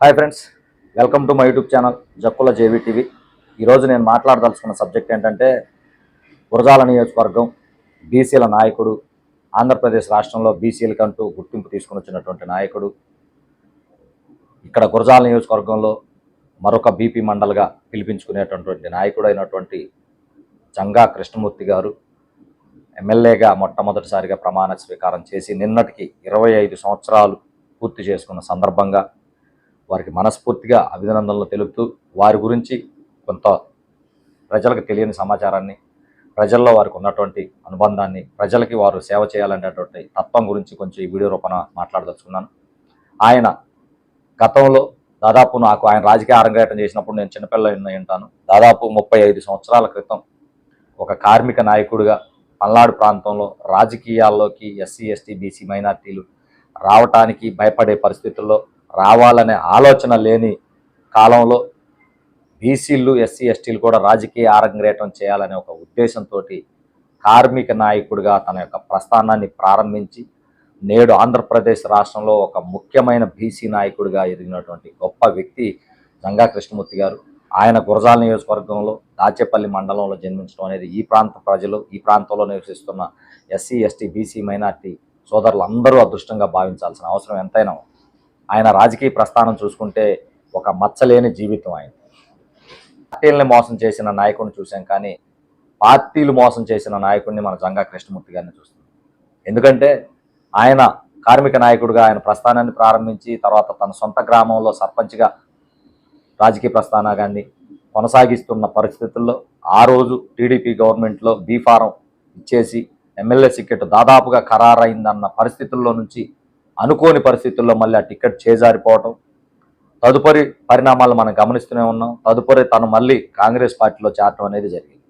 Hi friends welcome to my YouTube channel Jakkula JV TV. ఈరోజు నేను మాట్లాడదలుచుకున్న subject ఏంటంటే గురజాల నియోజకవర్గం బీసీల నాయకుడు ఆంధ్రప్రదేశ్ రాష్ట్రంలో బీసీలకంటూ గుర్తింపు తీసుకుని వచ్చినటువంటి నాయకుడు. ఇక్కడ గురజాల నియోజకవర్గంలో మరొక బీపీ మండల్గా పిలిపించుకునేటటువంటి నాయకుడు అయినటువంటి జంగా కృష్ణమూర్తి గారు ఎమ్మెల్యేగా మొట్టమొదటిసారిగా ప్రమాణ స్వీకారం చేసి నిన్నటికి ఇరవై ఐదు సంవత్సరాలు పూర్తి చేసుకున్న సందర్భంగా వారికి మనస్ఫూర్తిగా అభినందనలు తెలుపుతూ వారి గురించి కొంత ప్రజలకు తెలియని సమాచారాన్ని ప్రజల్లో వారికి ఉన్నటువంటి అనుబంధాన్ని ప్రజలకి వారు సేవ చేయాలనేటువంటి తత్వం గురించి కొంచెం ఈ వీడియో రూపణ మాట్లాడదలుచుకున్నాను. ఆయన గతంలో దాదాపు నాకు ఆయన రాజకీయ అరంగేటం చేసినప్పుడు నేను చిన్నపిల్ల ఉంటాను. దాదాపు ముప్పై ఐదు సంవత్సరాల క్రితం ఒక కార్మిక నాయకుడిగా పల్నాడు ప్రాంతంలో రాజకీయాల్లోకి ఎస్సీ ఎస్టీ బీసీ మైనార్టీలు రావటానికి భయపడే పరిస్థితుల్లో రావాలనే ఆలోచన లేని కాలంలో బీసీలు ఎస్సీ ఎస్టీలు కూడా రాజకీయ ఆరంగేటం చేయాలనే ఒక ఉద్దేశంతో కార్మిక నాయకుడిగా తన యొక్క ప్రస్థానాన్ని ప్రారంభించి నేడు ఆంధ్రప్రదేశ్ రాష్ట్రంలో ఒక ముఖ్యమైన బీసీ నాయకుడిగా ఎదిగినటువంటి గొప్ప వ్యక్తి జంగా కృష్ణమూర్తి గారు ఆయన గురజాల నియోజకవర్గంలో దాచేపల్లి మండలంలో జన్మించడం అనేది ఈ ప్రాంత ప్రజలు ఈ ప్రాంతంలో నివసిస్తున్న ఎస్సీ ఎస్టీ బీసీ మైనార్టీ సోదరులు అందరూ అదృష్టంగా భావించాల్సిన అవసరం ఎంతైనా ఉంది. ఆయన రాజకీయ ప్రస్థానం చూసుకుంటే ఒక మచ్చలేని జీవితం ఆయన. పార్టీలని మోసం చేసిన నాయకుడిని చూసాం కానీ పార్టీలు మోసం చేసిన నాయకుడిని మన జంగా కృష్ణమూర్తి గారిని చూస్తాం. ఎందుకంటే ఆయన కార్మిక నాయకుడిగా ఆయన ప్రస్థానాన్ని ప్రారంభించి తర్వాత తన సొంత గ్రామంలో సర్పంచ్గా రాజకీయ ప్రస్థానాన్ని కొనసాగిస్తున్న పరిస్థితుల్లో ఆ రోజు టీడీపీ గవర్నమెంట్లో బీఫారం ఇచ్చేసి ఎమ్మెల్యే టికెట్ దాదాపుగా ఖరారైందన్న పరిస్థితుల్లో నుంచి అనుకోని పరిస్థితుల్లో మళ్ళీ ఆ టికెట్ చేజారిపోవటం తదుపరి పరిణామాలు మనం గమనిస్తూనే ఉన్నాం. తదుపరి తను మళ్ళీ కాంగ్రెస్ పార్టీలో చేరటం అనేది జరిగింది.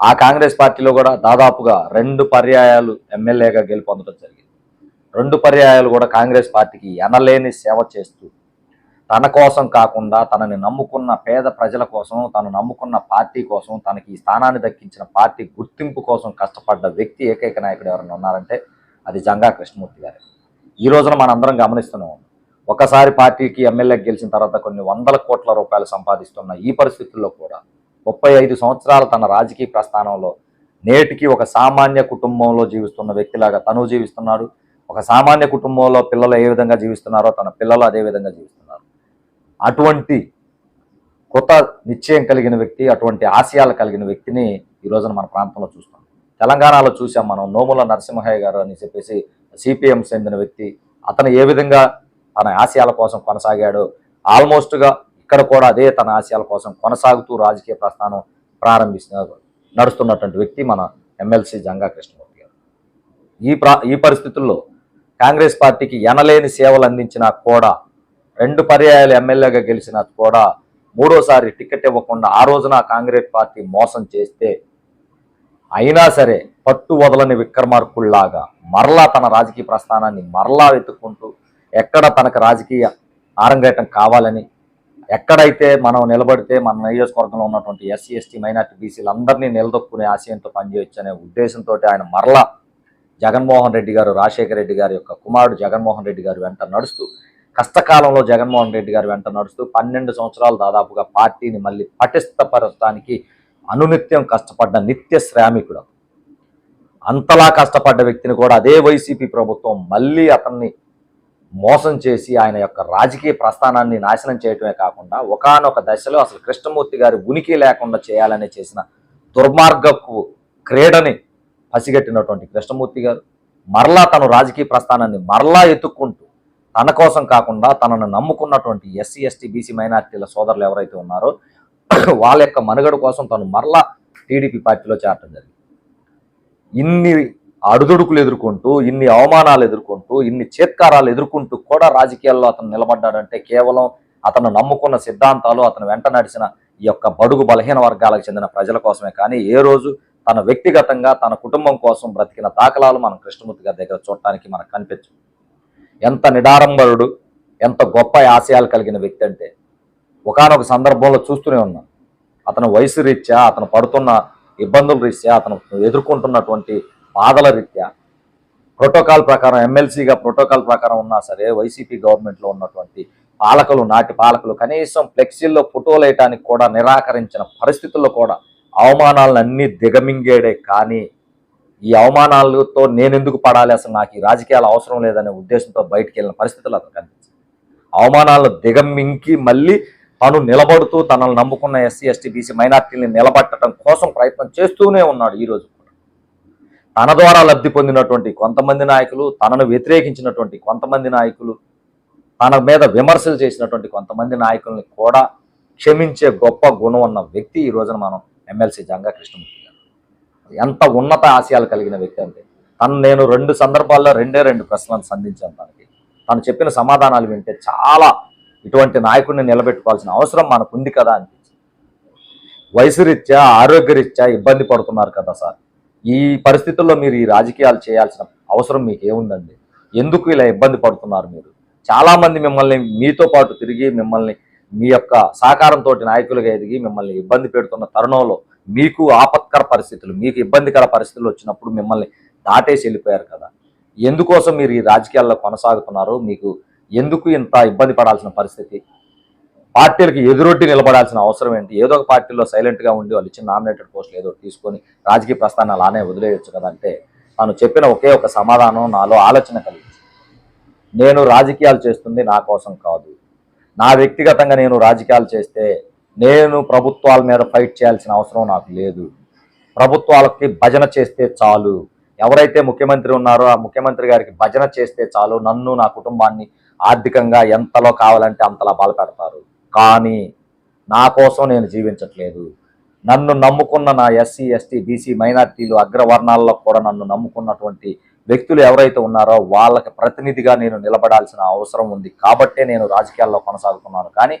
ఆ కాంగ్రెస్ పార్టీలో కూడా దాదాపుగా రెండు పర్యాయాలు ఎమ్మెల్యేగా గెలుపొందడం జరిగింది. రెండు పర్యాయాలు కూడా కాంగ్రెస్ పార్టీకి ఎనలేని సేవ చేస్తూ తన కోసం కాకుండా తనని నమ్ముకున్న పేద ప్రజల కోసం తను నమ్ముకున్న పార్టీ కోసం తనకి ఈ స్థానాన్ని దక్కించిన పార్టీ గుర్తింపు కోసం కష్టపడ్డ వ్యక్తి ఏకైక నాయకుడు ఎవరైనా ఉన్నారంటే అది జంగా కృష్ణమూర్తి గారు. ఈ రోజున మనందరం గమనిస్తున్నాం. ఒకసారి పార్టీకి ఎమ్మెల్యే గెలిచిన తర్వాత కొన్ని వందల కోట్ల రూపాయలు సంపాదిస్తున్న ఈ పరిస్థితుల్లో కూడా ముప్పై ఐదు సంవత్సరాల తన రాజకీయ ప్రస్థానంలో నేటికి ఒక సామాన్య కుటుంబంలో జీవిస్తున్న వ్యక్తిలాగా తను జీవిస్తున్నాడు. ఒక సామాన్య కుటుంబంలో పిల్లలు ఏ విధంగా జీవిస్తున్నారో తన పిల్లలు అదే విధంగా జీవిస్తున్నారు. అటువంటి కృత నిశ్చయం కలిగిన వ్యక్తి అటువంటి ఆశయాలు కలిగిన వ్యక్తిని ఈ రోజున మన ప్రాంతంలో చూస్తాం తెలంగాణలో చూసాం మనం నోముల నరసింహయ్య గారు అని చెప్పేసి సిపిఎం చెందిన వ్యక్తి. అతను ఏ విధంగా తన ఆశయాల కోసం కొనసాగాడో ఆల్మోస్ట్గా ఇక్కడ కూడా అదే తన ఆశయాల కోసం కొనసాగుతూ రాజకీయ ప్రస్థానం ప్రారంభిస్తున్న నడుస్తున్నటువంటి వ్యక్తి మన ఎమ్మెల్సీ జంగా కృష్ణమూర్తి గారు. ఈ ప్రా ఈ పరిస్థితుల్లో కాంగ్రెస్ పార్టీకి ఎనలేని సేవలు అందించినా కూడా రెండు పర్యాయాలు ఎమ్మెల్యేగా గెలిచినా కూడా మూడోసారి టికెట్ ఇవ్వకుండా ఆ రోజున కాంగ్రెస్ పార్టీ మోసం చేస్తే అయినా సరే పట్టు వదలని విక్రమార్కుల్లాగా మరలా తన రాజకీయ ప్రస్థానాన్ని మరలా వెతుక్కుంటూ ఎక్కడ తనకు రాజకీయ ఆరంగేటం కావాలని ఎక్కడైతే మనం నిలబడితే మన నియోజకవర్గంలో ఉన్నటువంటి ఎస్సీ ఎస్టీ మైనార్టీ బీసీలు అందరినీ నిలదొక్కునే ఆశయంతో పనిచేయొచ్చు అనే ఉద్దేశంతో ఆయన మరలా జగన్మోహన్ రెడ్డి గారు రాజశేఖర రెడ్డి గారి యొక్క కుమారుడు జగన్మోహన్ రెడ్డి గారు వెంట నడుస్తూ కష్టకాలంలో జగన్మోహన్ రెడ్డి గారు వెంట నడుస్తూ పన్నెండు సంవత్సరాలు దాదాపుగా పార్టీని మళ్ళీ పటిష్టపరచడానికి అనునిత్యం కష్టపడ్డ నిత్య శ్రామికుడు. అంతలా కష్టపడ్డ వ్యక్తిని కూడా అదే వైసీపీ ప్రభుత్వం మళ్ళీ అతన్ని మోసం చేసి ఆయన యొక్క రాజకీయ ప్రస్థానాన్ని నాశనం చేయటమే కాకుండా ఒకానొక దశలో అసలు కృష్ణమూర్తి గారి ఉనికి లేకుండా చేయాలని చేసిన దుర్మార్గపు క్రీడని పసిగట్టినటువంటి కృష్ణమూర్తి గారు మరలా తను రాజకీయ ప్రస్థానాన్ని మరలా ఎత్తుక్కుంటూ తన కోసం కాకుండా తనను నమ్ముకున్నటువంటి ఎస్సీ ఎస్టీ బీసీ మైనార్టీల సోదరులు ఎవరైతే ఉన్నారో వాళ్ళ యొక్క మనుగడ కోసం తను మరలా టీడీపీ పార్టీలో చేరటం జరిగింది. ఇన్ని అడుదొడుకులు ఎదుర్కొంటూ ఇన్ని అవమానాలు ఎదుర్కొంటూ ఇన్ని చేత్కారాలు ఎదుర్కొంటూ కూడా రాజకీయాల్లో అతను నిలబడ్డాడంటే కేవలం అతను నమ్ముకున్న సిద్ధాంతాలు అతను వెంట నడిచిన ఈ యొక్క బడుగు బలహీన వర్గాలకు చెందిన ప్రజల కోసమే కానీ ఏ రోజు తన వ్యక్తిగతంగా తన కుటుంబం కోసం బ్రతికిన దాఖలాలు మనం కృష్ణమూర్తి గారి దగ్గర చూడటానికి మనకు కనిపించు ఎంత నిడారంబరుడు ఎంత గొప్ప ఆశయాలు కలిగిన వ్యక్తి అంటే ఒకానొక సందర్భంలో చూస్తూనే ఉన్నాం. అతను వయసు రీత్యా అతను పడుతున్న ఇబ్బందుల రీత్యా అతను ఎదుర్కొంటున్నటువంటి బాధల రీత్యా ప్రోటోకాల్ ప్రకారం ఎమ్మెల్సీగా ప్రోటోకాల్ ప్రకారం ఉన్నా సరే వైసీపీ గవర్నమెంట్లో ఉన్నటువంటి పాలకులు నాటి పాలకులు కనీసం ఫ్లెక్సీల్లో ఫోటోలు వేయటానికి కూడా నిరాకరించిన పరిస్థితుల్లో కూడా అవమానాలను అన్నీ దిగమింగేడే. కానీ ఈ అవమానాలతో నేను ఎందుకు పడాలి? అసలు నాకు ఈ రాజకీయాలు అవసరం లేదనే ఉద్దేశంతో బయటికి వెళ్ళిన పరిస్థితులు అతను కనిపించింది అవమానాలను దిగమింకి మళ్ళీ తను నిలబడుతూ తనను నమ్ముకున్న ఎస్సీ ఎస్టీ బీసీ మైనార్టీని నిలబట్టడం కోసం ప్రయత్నం చేస్తూనే ఉన్నాడు ఈరోజు తన ద్వారా లబ్ధి పొందినటువంటి కొంతమంది నాయకులు తనను వ్యతిరేకించినటువంటి కొంతమంది నాయకులు తన మీద విమర్శలు చేసినటువంటి కొంతమంది నాయకుల్ని కూడా క్షమించే గొప్ప గుణం ఉన్న వ్యక్తి ఈ రోజున మనం ఎమ్మెల్సీ జంగా కృష్ణమూర్తి గారు. ఎంత ఉన్నత ఆశయాలు కలిగిన వ్యక్తి అంటే తను నేను రెండు సందర్భాల్లో రెండే రెండు ప్రశ్నలను సంధించాను తనకి. తను చెప్పిన సమాధానాలు వింటే చాలా ఇటువంటి నాయకుడిని నిలబెట్టుకోవాల్సిన అవసరం మనకు ఉంది కదా అనిపించింది. వయసు రీత్యా ఆరోగ్యరీత్యా ఇబ్బంది పడుతున్నారు కదా సార్. ఈ పరిస్థితుల్లో మీరు ఈ రాజకీయాలు చేయాల్సిన అవసరం మీకు ఏముందండి ఎందుకు ఇలా ఇబ్బంది పడుతున్నారు మీరు? చాలామంది మిమ్మల్ని మీతో పాటు తిరిగి మిమ్మల్ని మీ యొక్క సహకారంతో నాయకులుగా ఎదిగి మిమ్మల్ని ఇబ్బంది పెడుతున్న తరుణంలో మీకు ఆపత్కర పరిస్థితులు మీకు ఇబ్బందికర పరిస్థితులు వచ్చినప్పుడు మిమ్మల్ని దాటేసి వెళ్ళిపోయారు కదా. ఎందుకోసం మీరు ఈ రాజకీయాల్లో కొనసాగుతున్నారు? మీకు ఎందుకు ఇంత ఇబ్బంది పడాల్సిన పరిస్థితి? పార్టీలకు ఎదురొడ్డి నిలబడాల్సిన అవసరం ఏంటి? ఏదో ఒక పార్టీలో సైలెంట్గా ఉండి వాళ్ళు ఇచ్చిన నామినేటెడ్ పోస్టులు ఏదో తీసుకొని రాజకీయ ప్రస్థానం అలానే వదిలేయొచ్చు కదంటే తను తాను చెప్పిన ఒకే ఒక సమాధానం నాలో ఆలోచన కలిగింది. నేను రాజకీయాలు చేస్తుంది నా కోసం కాదు. నా వ్యక్తిగతంగా నేను రాజకీయాలు చేస్తే నేను ప్రభుత్వాల మీద ఫైట్ చేయాల్సిన అవసరం నాకు లేదు. ప్రభుత్వాలకి భజన చేస్తే చాలు. ఎవరైతే ముఖ్యమంత్రి ఉన్నారో ఆ ముఖ్యమంత్రి గారికి భజన చేస్తే చాలు. నన్ను నా కుటుంబాన్ని ఆర్థికంగా ఎంతలో కావాలంటే అంతలా బలపెడతారు. కానీ నా కోసం నేను జీవించట్లేదు. నన్ను నమ్ముకున్న నా ఎస్సీ ఎస్టీ బీసీ మైనార్టీలు అగ్రవర్ణాల్లో కూడా నన్ను నమ్ముకున్నటువంటి వ్యక్తులు ఎవరైతే ఉన్నారో వాళ్ళకి ప్రతినిధిగా నేను నిలబడాల్సిన అవసరం ఉంది. కాబట్టే నేను రాజకీయాల్లో కొనసాగుతున్నాను. కానీ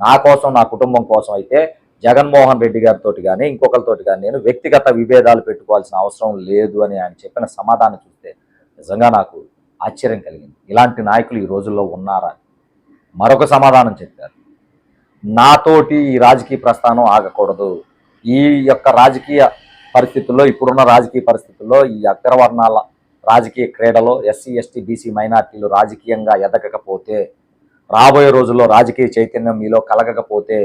నా కోసం నా కుటుంబం కోసం అయితే జగన్మోహన్ రెడ్డి గారితో కానీ ఇంకొకరితోటి కానీ నేను వ్యక్తిగత విభేదాలు పెట్టుకోవాల్సిన అవసరం లేదు అని ఆయన చెప్పిన సమాధానం చూస్తే నిజంగా నాకు ఆశ్చర్యం కలిగింది. ఇలాంటి నాయకులు ఈ రోజుల్లో ఉన్నారా మరొక సమాధానం చెప్పారు. నాతోటి ఈ రాజకీయ ప్రస్థానం ఆగకూడదు. ఈ యొక్క రాజకీయ పరిస్థితుల్లో ఇప్పుడున్న రాజకీయ పరిస్థితుల్లో ఈ అగ్రవర్ణాల రాజకీయ క్రీడలో ఎస్సీ ఎస్టీ బీసీ మైనార్టీలు రాజకీయంగా ఎదగకపోతే రాబోయే రోజుల్లో రాజకీయ చైతన్యం మీలో కలగకపోతే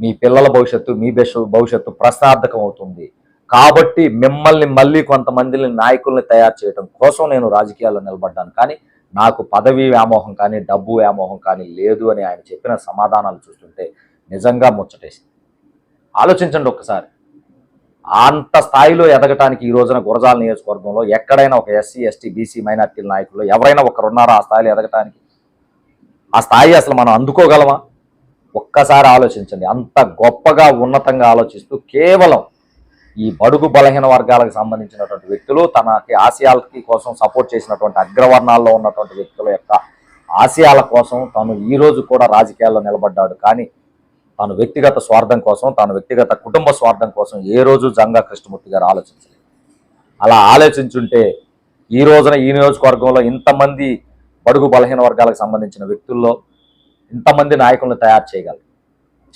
మీ పిల్లల భవిష్యత్తు మీ భవిష్యత్తు ప్రశ్నార్థకం అవుతుంది కాబట్టి మిమ్మల్ని మళ్ళీ కొంతమందిని నాయకుల్ని తయారు చేయడం కోసం నేను రాజకీయాల్లో నిలబడ్డాను. కానీ నాకు పదవి వ్యామోహం కానీ డబ్బు వ్యామోహం కానీ లేదు అని ఆయన చెప్పిన సమాధానాలు చూస్తుంటే నిజంగా ముచ్చటేసింది. ఆలోచించండి ఒక్కసారి. అంత స్థాయిలో ఎదగటానికి ఈ రోజున గురజాల నియోజకవర్గంలో ఎక్కడైనా ఒక ఎస్సీ ఎస్టీ బీసీ మైనార్టీల నాయకులు ఎవరైనా ఒకరున్నారా ఆ స్థాయిలో ఎదగటానికి ఆ స్థాయి అసలు మనం అందుకోగలమా? ఒక్కసారి ఆలోచించండి. అంత గొప్పగా ఉన్నతంగా ఆలోచిస్తూ కేవలం ఈ బడుగు బలహీన వర్గాలకు సంబంధించినటువంటి వ్యక్తులు తనకి ఆశయాలకి కోసం సపోర్ట్ చేసినటువంటి అగ్రవర్ణాల్లో ఉన్నటువంటి వ్యక్తుల యొక్క ఆశయాల కోసం తను ఈ రోజు కూడా రాజకీయాల్లో నిలబడ్డాడు. కానీ తను వ్యక్తిగత స్వార్థం కోసం తన వ్యక్తిగత కుటుంబ స్వార్థం కోసం ఏ రోజు జంగా కృష్ణమూర్తి గారు ఆలోచించలేదు. అలా ఆలోచించుంటే ఈ రోజున ఈ నియోజకవర్గంలో ఇంతమంది బడుగు బలహీన వర్గాలకు సంబంధించిన వ్యక్తుల్లో ఇంతమంది నాయకులను తయారు చేయగలరు.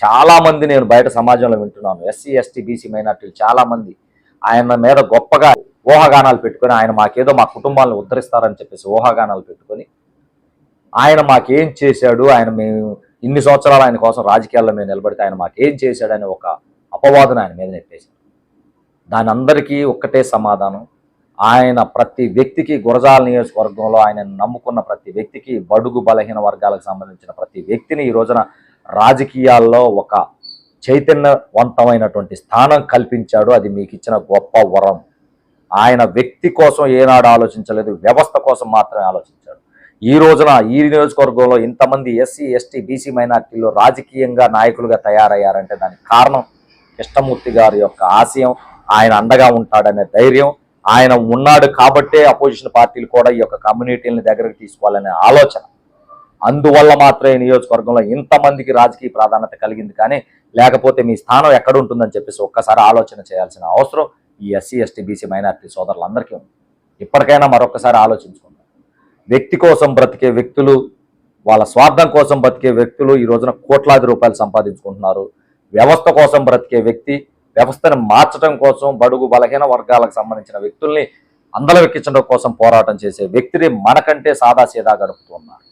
చాలామంది నేను బయట సమాజంలో వింటున్నాను. ఎస్సీ ఎస్టీ బీసీ మైనార్టీలు చాలామంది ఆయన మీద గొప్పగా ఊహాగానాలు పెట్టుకొని ఆయన మాకేదో మా కుటుంబాలను ఉద్ధరిస్తారని చెప్పేసి ఊహాగానాలు పెట్టుకొని ఆయన మాకేం చేశాడు ఆయన మేము ఇన్ని సంవత్సరాలు ఆయన కోసం రాజకీయాల్లో మేము నిలబడితే ఆయన మాకేం చేశాడని ఒక అపవాదన ఆయన మీద నెట్టేశాడు. దాని అందరికీ ఒక్కటే సమాధానం. ఆయన ప్రతి వ్యక్తికి గురజాల నియోజకవర్గంలో ఆయన నమ్ముకున్న ప్రతి వ్యక్తికి బడుగు బలహీన వర్గాలకు సంబంధించిన ప్రతి వ్యక్తిని ఈ రోజున రాజకీయాల్లో ఒక చైతన్యవంతమైనటువంటి స్థానం కల్పించాడు. అది మీకు ఇచ్చిన గొప్ప వరం. ఆయన వ్యక్తి కోసం ఏనాడు ఆలోచించలేదు వ్యవస్థ కోసం మాత్రమే ఆలోచించాడు. ఈ రోజున ఈ నియోజకవర్గంలో ఇంతమంది ఎస్సీ ఎస్టీ బీసీ మైనార్టీలు రాజకీయంగా నాయకులుగా తయారయ్యారంటే దానికి కారణం కృష్ణమూర్తి గారి యొక్క ఆశయం ఆయన అండగా ఉంటాడనే ధైర్యం ఆయన ఉన్నాడు కాబట్టే అపోజిషన్ పార్టీలు కూడా ఈ యొక్క కమ్యూనిటీని దగ్గరకు తీసుకోవాలనే ఆలోచన. అందువల్ల మాత్రమే ఈ నియోజకవర్గంలో ఇంతమందికి రాజకీయ ప్రాధాన్యత కలిగింది కానీ లేకపోతే మీ స్థానం ఎక్కడ ఉంటుందని చెప్పేసి ఒక్కసారి ఆలోచన చేయాల్సిన అవసరం ఈ ఎస్సీ ఎస్టీ బీసీ మైనార్టీ సోదరులందరికీ ఉంది. ఇప్పటికైనా మరొకసారి ఆలోచించుకుందాం వ్యక్తి కోసం బ్రతికే వ్యక్తులు వాళ్ళ స్వార్థం కోసం బ్రతికే వ్యక్తులు ఈ రోజున కోట్లాది రూపాయలు సంపాదించుకుంటున్నారు. వ్యవస్థ కోసం బ్రతికే వ్యక్తి వ్యవస్థను మార్చడం కోసం బడుగు బలహీన వర్గాలకు సంబంధించిన వ్యక్తుల్ని అందలవెక్కించడం కోసం పోరాటం చేసే వ్యక్తిని మనకంటే సాదాసీదా గడుపుతున్నారు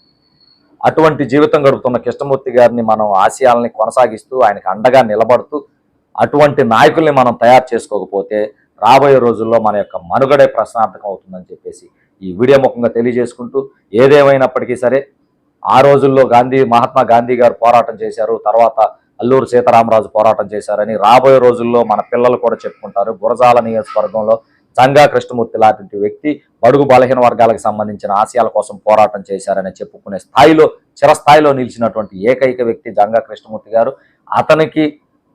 అటువంటి జీవితం గడుపుతున్న కృష్ణమూర్తి గారిని మనం ఆశయాలని కొనసాగిస్తూ ఆయనకు అండగా నిలబడుతూ అటువంటి నాయకుల్ని మనం తయారు చేసుకోకపోతే రాబోయే రోజుల్లో మన యొక్క మనుగడే ప్రశ్నార్థకం అవుతుందని చెప్పేసి ఈ వీడియో ముఖంగా తెలియజేసుకుంటూ ఏదేమైనప్పటికీ సరే ఆ రోజుల్లో గాంధీ మహాత్మా గాంధీ గారు పోరాటం చేశారు తర్వాత అల్లూరు సీతారామరాజు పోరాటం చేశారని రాబోయే రోజుల్లో మన పిల్లలు కూడా చెప్పుకుంటారు. గురజాల నియోజకవర్గంలో జంగా కృష్ణమూర్తి లాంటి వ్యక్తి బడుగు బలహీన వర్గాలకు సంబంధించిన ఆశయాల కోసం పోరాటం చేశారని చెప్పుకునే స్థాయిలో చిరస్థాయిలో నిలిచినటువంటి ఏకైక వ్యక్తి జంగా కృష్ణమూర్తి గారు. అతనికి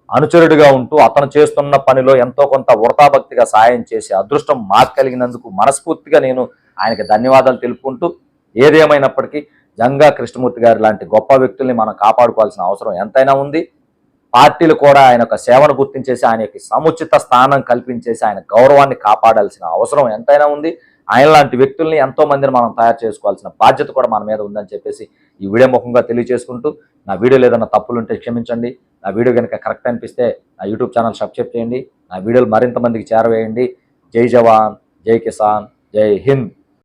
అనుచరుడిగా ఉంటూ అతను చేస్తున్న పనిలో ఎంతో కొంత వృతాభక్తిగా సాయం చేసే అదృష్టం మాకు కలిగినందుకు మనస్ఫూర్తిగా నేను ఆయనకి ధన్యవాదాలు తెలుపుకుంటూ ఏదేమైనప్పటికీ జంగా కృష్ణమూర్తి గారి లాంటి గొప్ప వ్యక్తుల్ని మనం కాపాడుకోవాల్సిన అవసరం ఎంతైనా ఉంది. పార్టీలు కూడా ఆయన యొక్క సేవను గుర్తించేసి ఆయన యొక్క సముచిత స్థానం కల్పించేసి ఆయన గౌరవాన్ని కాపాడాల్సిన అవసరం ఎంతైనా ఉంది. ఆయన లాంటి వ్యక్తుల్ని ఎంతో మందిని మనం తయారు చేసుకోవాల్సిన బాధ్యత కూడా మన మీద ఉందని చెప్పేసి ఈ వీడియో ముఖంగా తెలియజేసుకుంటూ నా వీడియోలో ఏదైనా తప్పులుంటే క్షమించండి. నా వీడియో కనుక కరెక్ట్ అనిపిస్తే నా యూట్యూబ్ ఛానల్ సబ్స్క్రైబ్ చేయండి. నా వీడియోలు మరింత మందికి చేరవేయండి. జై జవాన్ జై కిసాన్ జై హింద్.